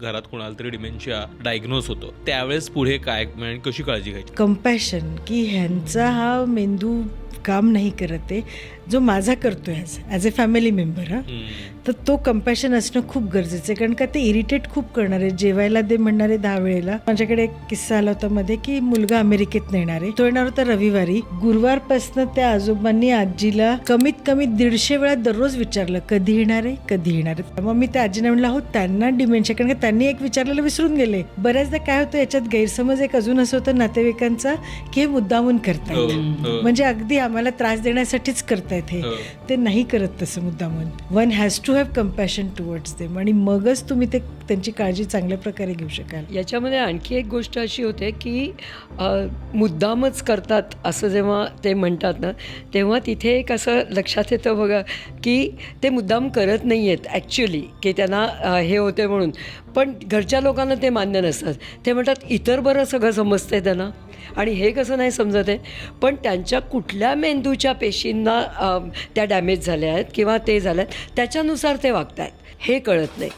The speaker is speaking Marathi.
घरात कोणाला तरी डिमेन्शिया डायग्नोज होतो त्यावेळेस पुढे काय म्हणजे कशी काळजी घ्यायची? कंपॅशन की ह्यांचा हा मेंदू काम नाही करत आहे. जो माझा करतोय as as a family member हा तर तो कंपॅशन असणं खूप गरजेचं आहे. कारण का ते इरिटेट खूप करणार आहे जेवायला दे म्हणणारे दहा वेळेला माझ्याकडे एक किस्सा आला होता मध्ये की मुलगा अमेरिकेत येणार आहे. तो येणार होता रविवारी. गुरुवारपासनं त्या आजोबांनी आजीला कमीत कमी दीडशे वेळा दररोज विचारलं कधी येणार आहे? कधी येणार आहे? मग मी त्या आजीने म्हणलं हो त्यांना डिमेन्शिया कारण का त्यांनी एक विचारलेलं विसरून गेले. बऱ्याचदा काय होतं याच्यात गैरसमज एक अजून असं होतं नातेवाईकांचा की हे मुद्दामून करतायत. हो, हो. म्हणजे अगदी आम्हाला त्रास देण्यासाठीच करतायत. हे. हो. ते नाही करत तसं मुद्दामून one has to have compassion towards them आणि मगच तुम्ही ते त्यांची काळजी चांगल्या प्रकारे घेऊ शकाल. याच्यामध्ये आणखी एक गोष्ट अशी होते की मुद्दामच करतात असं जेव्हा ते म्हणतात ना तेव्हा तिथे एक असं लक्षात येतं बघा की ते मुद्दाम करत नाही आहेत ॲक्च्युली की त्यांना हे होते म्हणून. पण घरच्या लोकांना ते मान्य नसतात. ते म्हणतात इतर बरं सगळं समजतंय त्यांना. आणि हे कसं नाही समजत आहे पण त्यांच्या कुठल्या मेंदूच्या पेशींना त्या डॅमेज झाल्या आहेत किंवा ते झाल्या आहेत त्याच्यानुसार ते वागत आहेत हे कळत नाही.